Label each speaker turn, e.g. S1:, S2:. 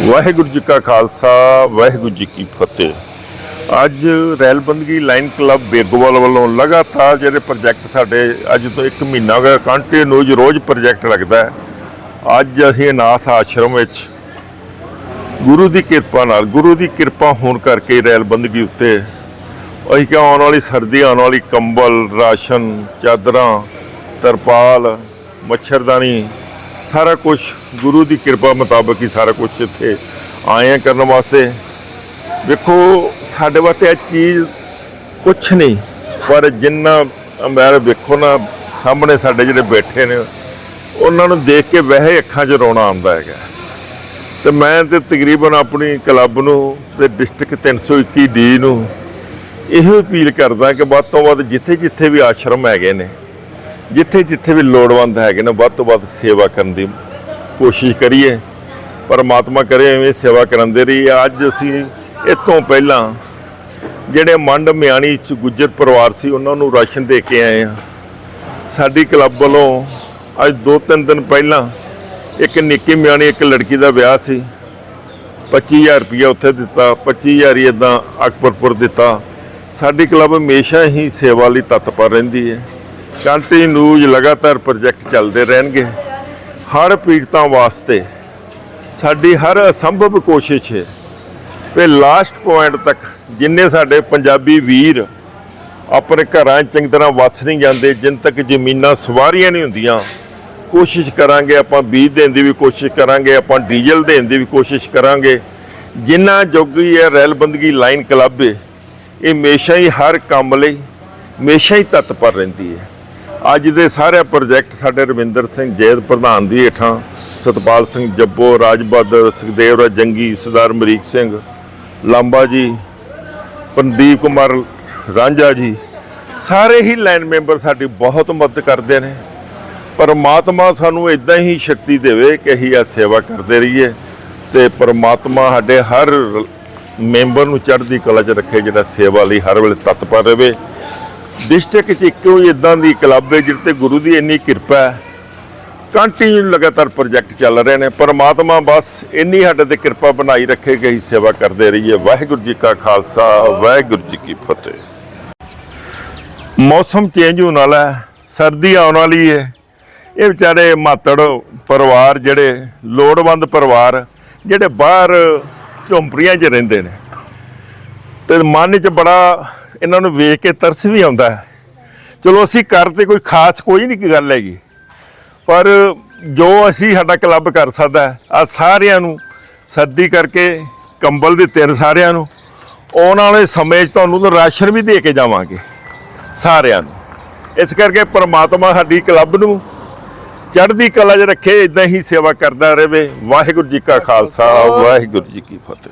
S1: ਵਾਹਿਗੁਰੂ ਜੀ ਕਾ ਖਾਲਸਾ, ਵਾਹਿਗੁਰੂ ਜੀ ਕੀ ਫਤਿਹ। ਅੱਜ ਰੈਲਬੰਦਗੀ line club Begowal ਵੱਲੋਂ ਲਗਾਤਾਰ ਜਿਹੜੇ ਪ੍ਰੋਜੈਕਟ ਸਾਡੇ ਅੱਜ ਤੋਂ 1 ਮਹੀਨਾ ਹੋ ਗਿਆ ਕੰਟੀਨਿਊਜ ਰੋਜ਼ ਪ੍ਰੋਜੈਕਟ ਲੱਗਦਾ ਹੈ। ਅੱਜ ਅਸੀਂ ਅਨਾਥ ਆਸ਼ਰਮ ਵਿੱਚ ਗੁਰੂ ਦੀ ਕਿਰਪਾ ਨਾਲ, ਗੁਰੂ ਦੀ ਕਿਰਪਾ ਹੋਣ ਕਰਕੇ ਰੈਲਬੰਦਗੀ ਉੱਤੇ ਅਸੀਂ ਕਿ ਆਉਣ ਵਾਲੀ ਸਰਦੀ, ਆਉਣ ਵਾਲੀ ਕੰਬਲ, ਰਾਸ਼ਨ, ਚਾਦਰਾਂ, ਤਰਪਾਲ, ਮੱਛਰਦਾਨੀ ਸਾਰਾ ਕੁਝ ਗੁਰੂ ਦੀ ਕਿਰਪਾ ਮੁਤਾਬਕ ਹੀ ਸਾਰਾ ਕੁਝ ਇੱਥੇ ਆਏ ਆ ਕਰਨ ਵਾਸਤੇ। ਵੇਖੋ, ਸਾਡੇ ਵਾਸਤੇ ਇਹ ਚੀਜ਼ ਕੁਝ ਨਹੀਂ, ਪਰ ਜਿੰਨਾ ਮੈਂ ਵੇਖੋ ਨਾ, ਸਾਹਮਣੇ ਸਾਡੇ ਜਿਹੜੇ ਬੈਠੇ ਨੇ, ਉਹਨਾਂ ਨੂੰ ਦੇਖ ਕੇ ਵਹਿ ਅੱਖਾਂ 'ਚ ਰੋਣਾ ਆਉਂਦਾ ਹੈਗਾ। ਤੇ ਮੈਂ ਤੇ ਤਕਰੀਬਨ ਆਪਣੀ ਕਲੱਬ ਨੂੰ ਤੇ ਡਿਸਟ੍ਰਿਕਟ 321 ਡੀ ਨੂੰ ਇਹੋ ਅਪੀਲ ਕਰਦਾ ਕਿ ਵੱਧ ਤੋਂ ਵੱਧ ਜਿੱਥੇ ਜਿੱਥੇ ਵੀ ਆਸ਼ਰਮ ਹੈਗੇ ਨੇ ਜਿੱਥੇ ਜਿੱਥੇ ਵੀ ਲੋੜਵੰਦ ਹੈਗੇ ਨੇ, ਵੱਧ ਤੋਂ ਵੱਧ ਸੇਵਾ ਕਰਨ ਦੀ ਕੋਸ਼ਿਸ਼ ਕਰੀਏ। ਪਰਮਾਤਮਾ ਕਰੇ ਐਵੇਂ ਸੇਵਾ ਕਰਨ ਦੇ ਰਹੀ ਅੱਜ ਅਸੀਂ ਇਹ ਤੋਂ ਪਹਿਲਾਂ ਜਿਹੜੇ ਮੰਡ ਮਿਆਣੀ ਚ ਗੁੱਜਰ ਪਰਿਵਾਰ ਸੀ, ਉਹਨਾਂ ਨੂੰ ਰਾਸ਼ਨ ਦੇ ਕੇ ਆਏ ਆ ਸਾਡੀ ਕਲੱਬ ਵੱਲੋਂ ਅੱਜ 2-3 ਦਿਨ ਪਹਿਲਾਂ ਇੱਕ ਨਿੱਕੀ ਮਿਆਣੀ, ਇੱਕ ਲੜਕੀ ਦਾ ਵਿਆਹ ਸੀ। 25000 ਰੁਪਇਆ ਉੱਥੇ ਦਿੱਤਾ 25000 ਹੀ ਇਦਾਂ ਅਕਬਰਪੁਰ ਦਿੱਤਾ। ਸਾਡੀ ਕਲੱਬ ਹਮੇਸ਼ਾ ਹੀ ਸੇਵਾ ਲਈ ਤਤਪਰ ਰਹਿੰਦੀ ਹੈ। ਕੰਟੀਨਿਊਜ ਲਗਾਤਾਰ ਪ੍ਰੋਜੈਕਟ ਚੱਲਦੇ ਰਹਿਣਗੇ। ਹਰ ਪੀੜਤਾਂ ਵਾਸਤੇ ਸਾਡੀ ਹਰ ਅਸੰਭਵ ਕੋਸ਼ਿਸ਼ ਹੈ ਤੇ ਲਾਸਟ ਪੁਆਇੰਟ ਤੱਕ ਜਿੰਨੇ ਸਾਡੇ ਪੰਜਾਬੀ ਵੀਰ ਆਪਣੇ ਘਰਾਂ ਚੰਗੀ ਤਰ੍ਹਾਂ ਵਸ ਨਹੀਂ ਜਾਂਦੇ, ਜਿੰਨ ਤੱਕ ਜ਼ਮੀਨਾਂ ਸਵਾਰੀਆਂ ਨਹੀਂ ਹੁੰਦੀਆਂ, ਕੋਸ਼ਿਸ਼ ਕਰਾਂਗੇ ਆਪਾਂ ਬੀਜ ਦੇਣ ਦੀ ਵੀ ਕੋਸ਼ਿਸ਼ ਕਰਾਂਗੇ, ਆਪਾਂ ਡੀਜ਼ਲ ਦੇਣ ਦੀ ਵੀ ਕੋਸ਼ਿਸ਼ ਕਰਾਂਗੇ। ਜਿੰਨਾ ਜੋਗੀ ਹੈ ਰੈਲਬੰਦਗੀ ਲਾਈਨ ਕਲੱਬ ਇਹ ਹਮੇਸ਼ਾ ਹੀ ਹਰ ਕੰਮ ਲਈ, ਹਮੇਸ਼ਾ ਹੀ ਤਤਪਰ ਰਹਿੰਦੀ ਹੈ। ਅੱਜ ਦੇ ਸਾਰੇ ਪ੍ਰੋਜੈਕਟ ਸਾਡੇ ਰਵਿੰਦਰ ਸਿੰਘ ਜੈਦ ਪ੍ਰਧਾਨ ਦੀ ਹੇਠਾਂ, ਸਤਪਾਲ ਸਿੰਘ ਜੱਬੋ ਰਾਜ ਬਹਾਦਰ ਸੁਖਦੇਵ ਰਾਜ ਜੰਗੀ, ਸਰਦਾਰ ਮਰੀਕ ਸਿੰਘ, ਲਾਂਬਾ ਜੀ ਪਨਦੀਪ ਕੁਮਾਰ ਰਾਂਝਾ ਜੀ, ਸਾਰੇ ਹੀ ਲਾਈਨ ਮੈਂਬਰ ਸਾਡੀ ਬਹੁਤ ਮਦਦ ਕਰਦੇ ਨੇ। ਪਰਮਾਤਮਾ ਸਾਨੂੰ ਇਦਾਂ ਹੀ ਸ਼ਕਤੀ ਦੇਵੇ ਕਿ ਅਸੀਂ ਇਹ ਸੇਵਾ ਕਰਦੇ ਰਹੀਏ ਤੇ ਪਰਮਾਤਮਾ ਸਾਡੇ ਹਰ ਮੈਂਬਰ ਨੂੰ ਚੜ੍ਹਦੀ ਕਲਾ 'ਚ ਰੱਖੇ, ਜਿਹੜਾ ਸੇਵਾ ਲਈ ਹਰ ਵੇਲੇ ਤਤਪਰ ਰਹੇ। ਡਿਸਟ੍ਰਿਕਟ 'ਚ ਇੱਕੋ ਹੀ ਇਦਾਂ ਦੀ ਕਲੱਬ ਹੈ ਜਿਹਦੇ ਤੇ ਗੁਰੂ ਦੀ ਇੰਨੀ ਕਿਰਪਾ ਹੈ। ਕੰਟੀਨਿਊ ਲਗਾਤਾਰ ਪ੍ਰੋਜੈਕਟ ਚੱਲ ਰਹੇ ਨੇ। ਪਰਮਾਤਮਾ ਬਸ ਇੰਨੀ ਸਾਡੇ ਤੇ ਕਿਰਪਾ ਬਣਾਈ ਰੱਖੇ ਕਿ ਅਸੀਂ ਸੇਵਾ ਕਰਦੇ ਰਹੀਏ। ਵਾਹਿਗੁਰੂ ਜੀ ਕਾ ਖਾਲਸਾ, ਵਾਹਿਗੁਰੂ ਜੀ ਕੀ ਫਤਿਹ। ਮੌਸਮ ਚੇਂਜ ਹੋਣ ਵਾਲਾ ਹੈ, ਸਰਦੀ ਆਉਣ ਵਾਲੀ ਹੈ। ਇਹ ਵਿਚਾਰੇ ਮਾਤੜ ਪਰਿਵਾਰ ਜਿਹੜੇ, ਲੋੜਵੰਦ ਪਰਿਵਾਰ, ਜਿਹੜੇ ਬਾਹਰ ਝੌਂਪੜੀਆਂ 'ਚ ਰਹਿੰਦੇ ਨੇ। ਤੇ ਮਨ 'ਚ ਬੜਾ ਇਹਨਾਂ ਨੂੰ ਵੇਖ ਕੇ ਤਰਸ ਵੀ ਆਉਂਦਾ ਹੈ। ਚਲੋ ਅਸੀਂ ਕਰ ਤੇ ਕੋਈ ਖਾਸ ਕੋਈ ਨਹੀਂ ਗੱਲ ਹੈਗੀ। ਪਰ ਜੋ ਅਸੀਂ ਸਾਡਾ ਕਲੱਬ ਕਰ ਸਕਦਾ ਆ ਸਾਰਿਆਂ ਨੂੰ ਸਰਦੀ ਕਰਕੇ ਕੰਬਲ ਦਿੱਤੇ ਨੇ ਸਾਰਿਆਂ ਨੂੰ। ਆਉਣ ਵਾਲੇ ਸਮੇਂ 'ਚ ਤੁਹਾਨੂੰ ਤਾਂ ਰਾਸ਼ਨ ਵੀ ਦੇ ਕੇ ਜਾਵਾਂਗੇ ਸਾਰਿਆਂ ਨੂੰ। ਇਸ ਕਰਕੇ ਪ੍ਰਮਾਤਮਾ ਸਾਡੀ ਕਲੱਬ ਨੂੰ ਚੜ੍ਹਦੀ ਕਲਾ 'ਚ ਰੱਖੇ ਇਦਾਂ ਹੀ ਸੇਵਾ ਕਰਦਾ ਰਹੇ। ਵਾਹਿਗੁਰੂ ਜੀ ਕਾ ਖਾਲਸਾ ਵਾਹਿਗੁਰੂ ਜੀ ਕੀ ਫਤਿਹ।